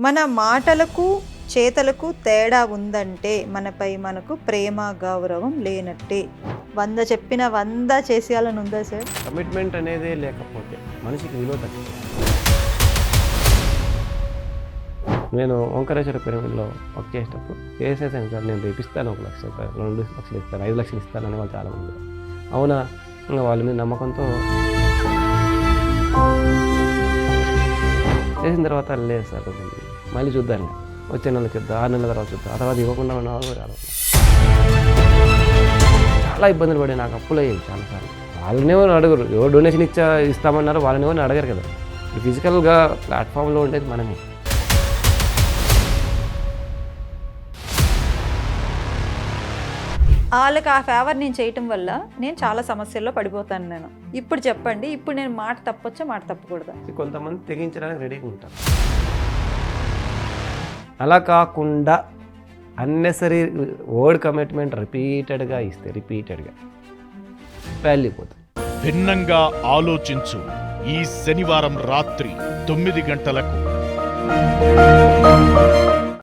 మన మాటలకు చేతలకు తేడా ఉందంటే మనపై మనకు ప్రేమ గౌరవం లేనట్టే. వంద చెప్పిన వంద చేసేయాలని ఉందా సార్? కమిట్మెంట్ అనేది లేకపోతే మనిషికి విలువ నేను ఓంకరేశ్వర పిరమిడ్లో వర్క్ చేసేటప్పుడు చేసేసాను సార్ నేను రేపిస్తాను ఒక లక్ష రూపాయలు రెండు లక్షలు ఇస్తాను ఐదు లక్షలు ఇస్తాను అని వాళ్ళు చాలామంది అవునా? ఇంకా వాళ్ళ మీద నమ్మకంతో చేసిన తర్వాత లేదు సార్. కొంచెం మళ్ళీ చూద్దాం వచ్చే నెల చూద్దాం ఆరు నెలల తర్వాత చూద్దాం? ఆ తర్వాత ఇవ్వకుండా ఉన్న వాళ్ళు కూడా చాలా ఇబ్బందులు పడి నాకు అప్పులు అయ్యేవి చాలాసార్లు వాళ్ళని ఎవరు అడగరు. ఎవరు డొనేషన్ ఇచ్చా ఇస్తామన్నారో వాళ్ళని ఎవరిని అడగరు కదా. ఫిజికల్గా ప్లాట్ఫామ్లో ఉండేది మనమే. వాళ్ళకి ఆ ఫేవర్ నేను చేయటం వల్ల నేను చాలా సమస్యల్లో పడిపోతాను నేను. ఇప్పుడు చెప్పండి ఇప్పుడు నేను మాట తప్పొచ్చా మాట తప్పకూడదా? కొంతమంది తెగించడానికి రెడీగా ఉంటారు. అలా కాకుండా అన్నెసరీ వర్డ్ కమిట్మెంట్ రిపీటెడ్గా ఇస్తే రిపీటెడ్గా వెళ్ళిపోతుంది భిన్నంగా ఆలోచించు ఈ శనివారం రాత్రి తొమ్మిది గంటలకు.